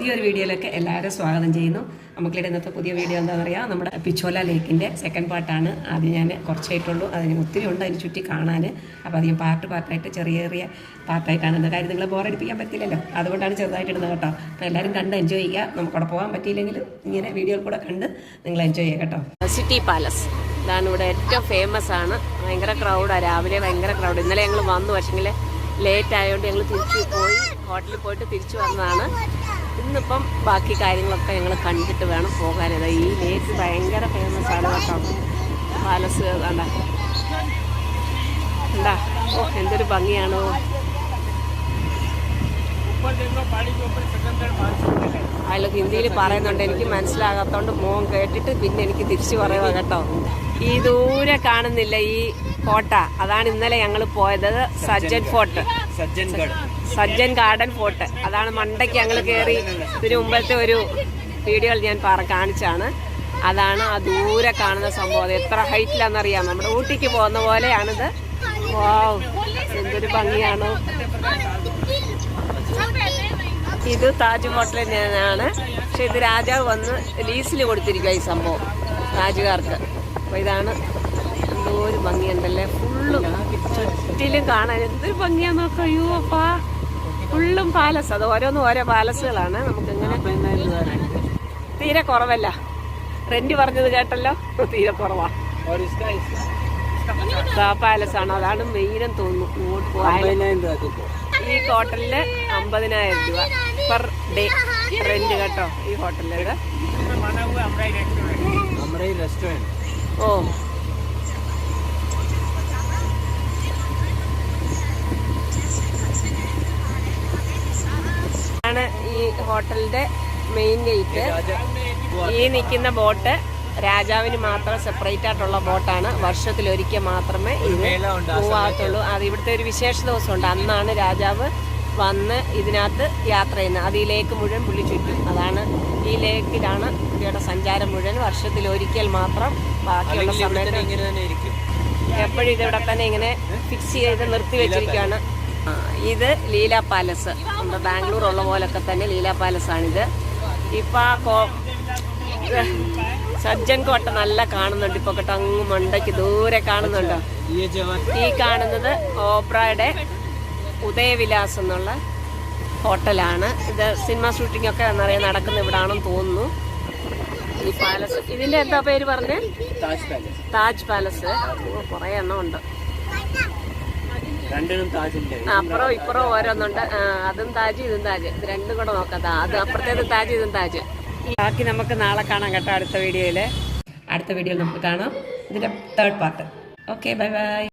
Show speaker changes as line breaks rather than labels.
പുതിയൊരു വീഡിയോയിലേക്ക് എല്ലാവരും സ്വാഗതം ചെയ്യുന്നു. നമുക്കിവിടെ ഇന്നത്തെ പുതിയ വീഡിയോ എന്താണെന്ന് അറിയാം? നമ്മുടെ പിച്ചോല ലേക്കിന്റെ സെക്കൻഡ് പാർട്ടാണ് ആദ്യം ഞാൻ കുറച്ചായിട്ടുള്ളൂ. അതിന് ഒത്തിരി ഉണ്ട് അതിന് ചുറ്റി കാണാൻ. അപ്പോൾ അധികം പാർട്ട് പാർട്ടായിട്ട് ചെറിയ ചെറിയ പാർട്ടായിട്ടാണ് എന്താ കാര്യം നിങ്ങളെ ബോറടിപ്പിക്കാൻ പറ്റില്ലല്ലോ. അതുകൊണ്ടാണ് ചെറുതായിട്ട് ഇടുന്നത് കേട്ടോ. അപ്പോൾ എല്ലാവരും കണ്ട് എൻജോയ് ചെയ്യുക. നമുക്കവിടെ പോകാൻ പറ്റിയില്ലെങ്കിൽ ഇങ്ങനെ വീഡിയോയിൽ കൂടെ കണ്ട് നിങ്ങൾ എൻജോയ് ചെയ്യുക കേട്ടോ.
സിറ്റി പാലസ് ഇതാണ് ഇവിടെ ഏറ്റവും ഫേമസ് ആണ്. ഭയങ്കര ക്രൗഡാണ് രാവിലെ ഭയങ്കര ക്രൗഡ് ഇന്നലെ ഞങ്ങൾ വന്നു. പക്ഷേങ്കിൽ ലേറ്റ് ആയതുകൊണ്ട് ഞങ്ങൾ തിരിച്ചു പോയി. ഹോട്ടലിൽ പോയിട്ട് തിരിച്ചു വന്നതാണ്. ഇന്നിപ്പം ബാക്കി കാര്യങ്ങളൊക്കെ ഞങ്ങൾ കണ്ടിട്ട് വേണം പോകാനത് ഈ ലേക്ക് ഭയങ്കര ഫേമസ് ആണ് കേട്ടോ. പാലസ് കണ്ട. ഓ എന്തൊരു ഭംഗിയാണോ. അയാൾ ഹിന്ദിയിൽ പറയുന്നുണ്ട്. എനിക്ക് മനസ്സിലാകാത്തോണ്ട് മോൻ കേട്ടിട്ട് പിന്നെ എനിക്ക് തിരിച്ചു പറയുക കേട്ടോ. ഈ ദൂരെ കാണുന്നില്ല ഈ കോട്ട. അതാണ് ഇന്നലെ ഞങ്ങൾ പോയത്. Sajjan fort. Sajjan garden fort. അതാണ് മണ്ടയ്ക്ക് ഞങ്ങൾ കയറി ഇതിനു മുമ്പത്തെ ഒരു വീഡിയോയിൽ ഞാൻ പറ കാണിച്ചാണ് അതാണ് ആ ദൂരെ കാണുന്ന സംഭവം. എത്ര ഹൈറ്റിലാണെന്നറിയാം. നമ്മുടെ ഊട്ടിക്ക് പോകുന്ന പോലെയാണിത്. വാവ്. എന്തൊരു ഭംഗിയാണ്. ഇത് താജ് ഹോട്ടലിൽ തന്നെയാണ്. പക്ഷെ ഇത് രാജാവ് വന്ന് ലീസിൽ കൊടുത്തിരിക്കുക ഈ സംഭവം. രാജുകാർക്ക് അപ്പോൾ ഇതാണ് എന്തോ ഒരു ഭംഗിയുണ്ടല്ലേ? ഫുള്ളും ചുറ്റിലും കാണാൻ എന്തൊരു ഭംഗിയാ നോക്കാം. അയ്യോ അപ്പാ. ഫുള്ളും പാലസ്. അത് ഓരോന്നും ഓരോ പാലസുകളാണ്. നമുക്കിങ്ങനെ തീരെ കുറവല്ല. റെന്റ് പറഞ്ഞത് കേട്ടല്ലോ? തീരെ കുറവാ. പാലസ് ആണ് അതാണ് മെയിനും തോന്നുന്നു. ഈ ഹോട്ടലിൽ അമ്പതിനായിരം രൂപ പെർ ഡേ റെന്റ് കേട്ടോ ഈ ഹോട്ടലിൽ. ഓ. ആണ് ഈ ഹോട്ടലിന്റെ മെയിൻ ഗേറ്റ് ഈ നിൽക്കുന്ന ബോട്ട് രാജാവിന് മാത്രം സെപ്പറേറ്റ് ആയിട്ടുള്ള ബോട്ടാണ് വർഷത്തിൽ ഒരിക്കൽ മാത്രമേ ഇത് പോവാത്തുള്ളൂ. അത് ഇവിടുത്തെ ഒരു വിശേഷ ദിവസമുണ്ട്. അന്നാണ് രാജാവ് വന്ന് ഇതിനകത്ത് യാത്ര ചെയ്യുന്നത്. അത് ഈ ലേക്ക് മുഴുവൻ പുള്ളി ചുറ്റും. അതാണ് ഈ ലേക്കിലാണ് പുള്ളിയുടെ സഞ്ചാരം മുഴുവൻ. വർഷത്തിൽ ഒരിക്കൽ മാത്രം ബാക്കിയുള്ള സമയത്ത് എപ്പോഴും ഇതിവിടെ തന്നെ ഇങ്ങനെ ഫിക്സ് ചെയ്ത് നിർത്തി വെച്ചിരിക്കുകയാണ്. ഇത് ലീല പാലസ്. നമ്മുടെ ബാംഗ്ലൂർ ഉള്ള പോലൊക്കെ തന്നെ ലീല പാലസ് ആണിത് ഇപ്പൊ ആ കോ സജ്ജൻ കോട്ട നല്ല കാണുന്നുണ്ട്. ഇപ്പൊ കേട്ടോ അങ്ങ് മണ്ടയ്ക്ക് ദൂരെ കാണുന്നുണ്ടോ. ഈ കാണുന്നത് ഓബ്രയുടെ ഉദയവിലാസ് എന്നുള്ള ഹോട്ടലാണ്. ഇത് സിനിമ ഷൂട്ടിംഗ് ഒക്കെ എന്നറിയാൻ നടക്കുന്ന ഇവിടാണെന്ന് തോന്നുന്നു. ഈ പാലസ്. ഇതിന്റെ എന്താ പേര് പറഞ്ഞേ? താജ് പാലസ്. കുറേ എണ്ണം ഉണ്ട്. അപ്പുറം ഇപ്പുറം ഓരോന്നുണ്ട്. അതും താജ് ഇതും താജ്. ഇത് രണ്ടും കൂടെ നോക്കാം അത് അപ്പുറത്തേത് താജ് ഇതും താജ്. ബാക്കി നമുക്ക് നാളെ കാണാം കേട്ടോ അടുത്ത വീഡിയോയിൽ.
അടുത്ത വീഡിയോയിൽ നമുക്ക് കാണാം. ഇതിന്റെ third part okay bye bye